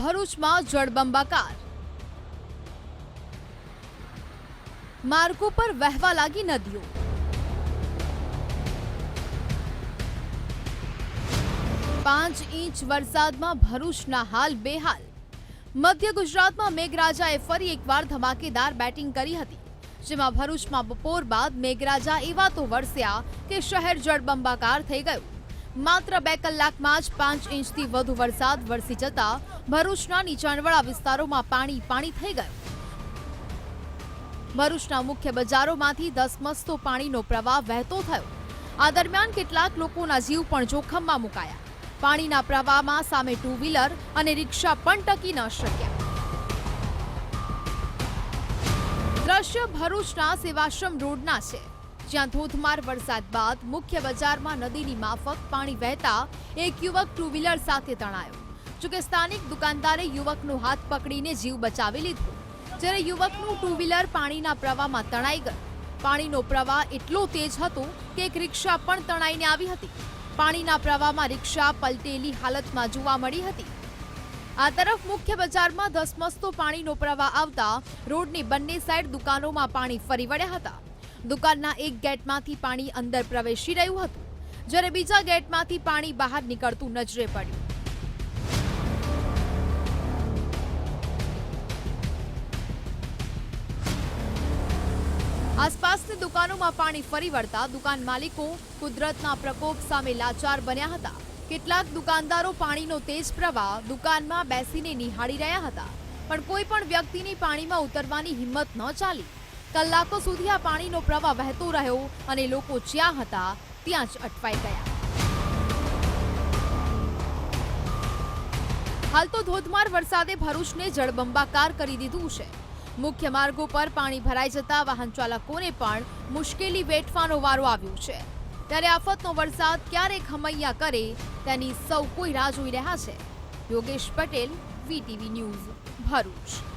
ભરૂચમાં જળબંબાકાર. માર્ગો પર વહેવા લાગી નદીઓ. પાંચ ઇંચ વરસાદમાં ભરૂચના હાલ બેહાલ. મધ્ય ગુજરાતમાં મેઘરાજાએ ફરી એકવાર ધમાકેદાર બેટિંગ કરી હતી. જેમાં ભરૂચમાં બપોર બાદ મેઘરાજા એવા તો વરસ્યા કે શહેર જળબંબાકાર થઈ ગયું. માત્ર બે કલાકમાં જ પાંચ ઇંચથી વધુ વરસાદ વરસી જતા ભરૂચના નીચાણવાળા વિસ્તારોમાં પાણી પાણી થઈ ગયું. ભરૂચના મુખ્ય બજારોમાંથી ધસમસતો પાણીનો પ્રવાહ વહેતો થયો. આ દરમિયાન કેટલાક લોકોના જીવ પણ જોખમમાં મુકાયા. પાણીના પ્રવાહમાં સામે ટુ વ્હીલર અને રિક્ષા પણ ટકી ન શક્યા. દ્રશ્ય ભરૂચના સેવાશ્રમ રોડના છે. જ્યાં ધોધમાર વરસાદ બાદ મુખ્ય બજારમાં નદીની માફક પાણી વહેતા એક યુવક ટુ વ્હીલર સાથે તણાયો. જોકે સ્થાનિક દુકાનદારે યુવકનો હાથ પકડીને જીવ બચાવી લીધો. જ્યારે યુવકનું ટુ વ્હીલર પાણીના પ્રવાહમાં તણાઈ ગયું. પાણીનો પ્રવાહ એટલો તેજ હતો કે એક રિક્ષા પણ તણાઈને આવી હતી. પાણીના પ્રવાહમાં રિક્ષા પલટેલી હાલતમાં જોવા મળી હતી. આ તરફ મુખ્ય બજારમાં ધસમસતો પાણીનો પ્રવાહ આવતા રોડની બંને સાઈડ દુકાનોમાં પાણી ફરી વળ્યા હતા. દુકાનના એક ગેટમાંથી પાણી અંદર પ્રવેશી રહ્યું હતું, જ્યારે બીજા ગેટમાંથી પાણી બહાર નીકળતું નજરે પડ્યું. આસપાસની દુકાનોમાં પાણી ફરી વળતા દુકાન માલિકો કુદરતના પ્રકોપ સામે લાચાર બન્યા હતા. કેટલાક દુકાનદારો પાણીનો તેજ પ્રવાહ દુકાનમાં બેસીને નિહાળી રહ્યા હતા, પણ કોઈ પણ વ્યક્તિની પાણીમાં ઉતરવાની હિંમત ન ચાલી. કલાકો સુધી આ પાણીનો પ્રવાહ વહેતો રહ્યો અને લોકો જ્યાં હતા ત્યાં જ અટવાઈ ગયા. હાલ તો ધોધમાર વરસાદે ભરૂચને જળબંબાકાર કરી દીધું છે. મુખ્ય માર્ગો પર પાણી ભરાઈ જતા વાહન ચાલકોને પણ મુશ્કેલી વેઠવાનો વારો આવ્યો છે. ત્યારે આફતનો વરસાદ ક્યારે ખમૈયા કરે તેની સૌ કોઈ રાહ જોઈ રહ્યા છે. Yogesh Patel, VTV news, Bharuch.